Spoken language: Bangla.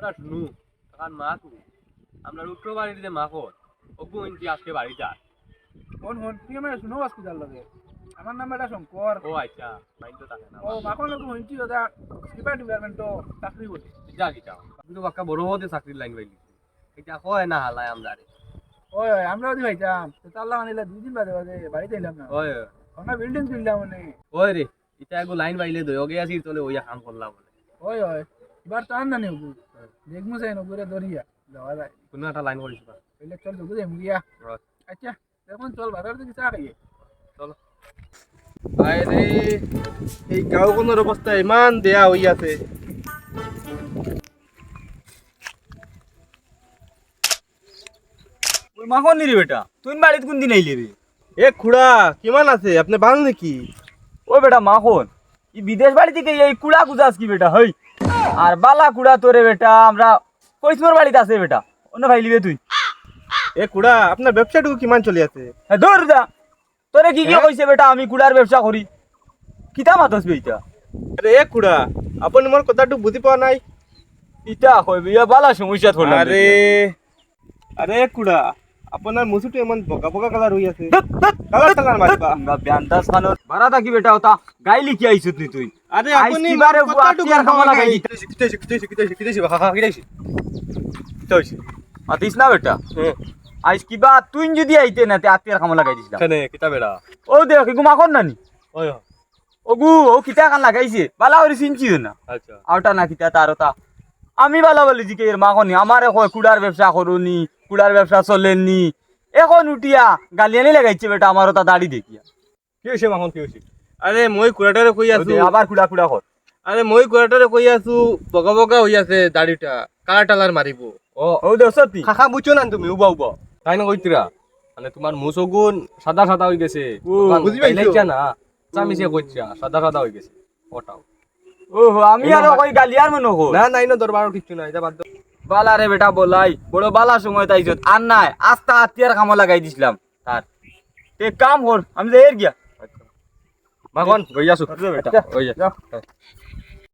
ওরা শুনু তখন মা কু আমরা উত্তর বাড়িতে মা কর অগু ইন্টি আজকে বাড়িতে। ফোন ফোন তুই আমার শুনো হসপিটাল লগে। আমার নাম এটা শঙ্কর। ও আচ্ছা মাইন্ড তো থাকে না ও মাখন লোক হইছি ওটা স্লিপার ডিপার্টমেন্টও চাকরি করি যা কি চাও আমি তো বাক্কা বড় হতে চাকরির লাইন পাইলি। এটা কয় না হালায় আমরা রে ওই ওই আমরাও দি ভাইতাম। তো তাল্লা মানিলা দুই দিন বাদে বাদে বাড়িতে এলাম না। ওই আমরা বিল্ডিং তুললাম মানে ওই রে এটা এগো লাইন পাইলে দই ওগে আসি চলে ওইয়া কাম করলাম বলে ওই ওই। এবার তো আর নেব দেখমু চাই নগুরে দরিয়া। যাওয়া যায়। কোনো একটা লাইন করিস চল যাই গিয়া। আচ্ছা এখন চল বাজার থেকে চা খাইয়ে। আরে এই গাঁওখনৰ অৱস্থা ইমান বেয়া হৈ আছে মাখন নি বেটা তুই বাড়িতে কোন দিন আইলি রে? এ খুড়া কিমান আছে? আপনি ভালো নেকি? ও বেটা মাখন ই বিদেশ বাড়ি থেকে এই কুড়া কুজাস কি বেটা হই। আর বালা কুড়া তোরে বেটা আমরা কইসমর বাড়িতে আছে বেটা। অন্য ভাই লিবে তুই। এ খুড়া আপোনাৰ ব্যৱসায়টো কিমান চলি আছে? ধর যা তোরে কি কি হ্যাঁ? কইছে বেটা আমি কুড়ার ব্যবসা করি। কিতা মাতস বে ইটা আৰে এ খুড়া আপুনি মোৰ কথাটো বুজি পোৱা নাই? ইটা কইবে বালা সমস্যা থরলাম আৰে আৰে খুড়া আপোনাৰ মুচুটো ইমান বগা বগা কালাৰ হৈ আছে। কালাৰ কালাৰ মাৰিবা। আমরা ব্যান্দাস খানোর ভাড়া থাকি বেটা ওটা গাইলি কি আইছত নি তুই? আৰে আইচ আপুনি মোৰ কথাটো আত্মীয়াৰ কামত লগাই বুজি দিছে। কিতাইছে কিতাইছে কিতাইছে কিতাইছে হা হা কিতাইছে কিতাইছে আতিস না বেটা? আইস কিবা তুই যদি আইতে না তে আত্মীয়ার কামত লাগাই দিছিলাম কেনে কিতা বেড়া ও দেখ এগু মাখন নানি? ওই ওগু ও কিতা কান লাগাইছে। বালা করে চিনছি না। আচ্ছা। আউটা না কিতা তার ওটা আমি বালা বলি জি এর মাখনি আমারে কয় কুড়ার ব্যবসা করুনি কুড়ার ব্যবসা চলেননি। এখন উঠিয়া গালিয়ানি লাগাইছে বেটা আমার ওটা দাড়ি দেখিয়া। কি হয়েছে মাখন কি হয়েছে আৰে মই খুড়াটোৰে কৈ ও আছো আবার কুড়া কুড়া কর। আৰে মই খুড়াটোৰে কৈ আছো? বগা বগা হৈ আছে দাড়িটা। কালাৰ টালাৰ মাৰিব ও ও দে সত্যি খাখা বুঝছ না তুমি? উবা উবা। তাই না কইতিরা? মানে তোমার মুসগুন সাদা সাদা হয়ে গেছে। বুঝি পাইছো? না চামিছে কইছা সাদা সাদা হয়ে গেছে। ওটাও। ও আমি আর কই গালিয়ার মনে কর। না নাই না দরবার কিছু নাই এটা বাদ। বালা রে বেটা বলাই বড় বালা সময় তাই আর নাই আস্তা আত্মীয়ার কামো লাগাই দিছিলাম। তার। তে কাম কর আমি যে এর গিয়া। মাখন গইয়া বেটা ওই যা। যাও।